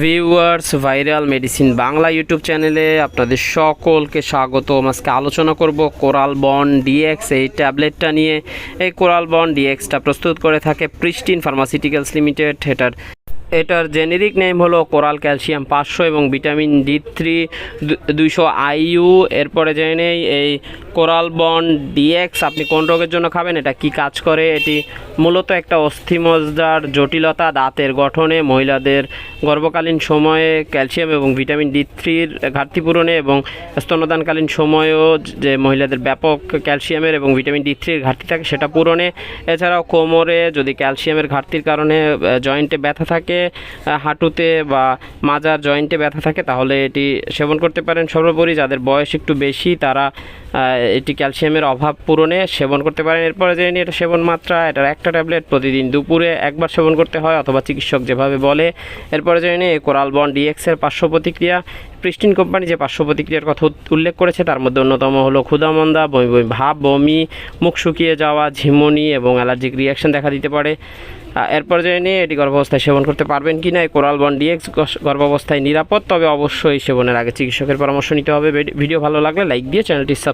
Viewers, viral medicine Bangla YouTube চ্যানেলে আপনাদের সকলকে স্বাগত আজকে আলোচনা করব কোরাল বন ডিএক্স, এই ট্যাবলেটটা নিয়ে। এই কোরাল বন ডিএক্সটা প্রস্তুত করে থাকে প্রিস্টিন ফার্মাসিউটিক্যালস লিমিটেড, এটার এটার জেনেরিক নেম হলো কোরাল ক্যালসিয়াম পাঁচশো এবং ভিটামিন ডি থ্রি দুইশো আইইউ। এরপরে জেনে নেই, এই কোরাল বন ডিএক্স আপনি কোন রোগের জন্য খাবেন, এটা কি কাজ করে? এটি মূলত একটা অস্থিমজ্জার জটিলতা দাঁতের গঠনে, মহিলাদের গর্ভকালীন সময়ে ক্যালসিয়াম এবং ভিটামিন ডি থ্রির ঘাটতি পূরণে এবং স্তনদানকালীন সময়েও যে মহিলাদের ব্যাপক ক্যালসিয়ামের এবং ভিটামিন ডি থ্রির ঘাটতি থাকে সেটা পূরণে। এছাড়াও কোমরে যদি ক্যালসিয়ামের ঘাটতির কারণে জয়েন্টে ব্যথা থাকে হাঁটুতে বা মাজার জয়েন্টে ব্যথা থাকে, তাহলে এটি সেবন করতে পারেন। সর্বোপরি যাদের বয়স একটু বেশি, তারা এটি ক্যালসিয়ামের অভাব পূরণে সেবন করতে পারেন। এরপরে জেনে নিই, এটা সেবন মাত্রা, এটার একটা ট্যাবলেট প্রতিদিন দুপুরে একবার সেবন করতে হয় অথবা চিকিৎসক যেভাবে বলে। এরপরে জেনে নিই, কোরাল বন ডিএক্সের পার্শ্ব প্রতিক্রিয়া। প্রিস্টিন কোম্পানি যে পার্শ্ব প্রতিক্রিয়ার কথা উল্লেখ করেছে, তার মধ্যে অন্যতম হলো ক্ষুধামন্দা বমি বমি, ভাব, বমি, মুখ শুকিয়ে যাওয়া, ঝিমুনি এবং অ্যালার্জিক রিয়াকশন দেখা দিতে পারে। এরপর জেনে নিয়ে এটি গর্ভাবস্থায় সেবন করতে পারবেন কি না এই কোরাল বন ডিএক্স গর্ভাবস্থায় নিরাপদ, তবে অবশ্যই সেবনের আগে চিকিৎসকের পরামর্শ নিতে হবে। ভিডিও ভালো লাগলে লাইক দিয়ে চ্যানেলটি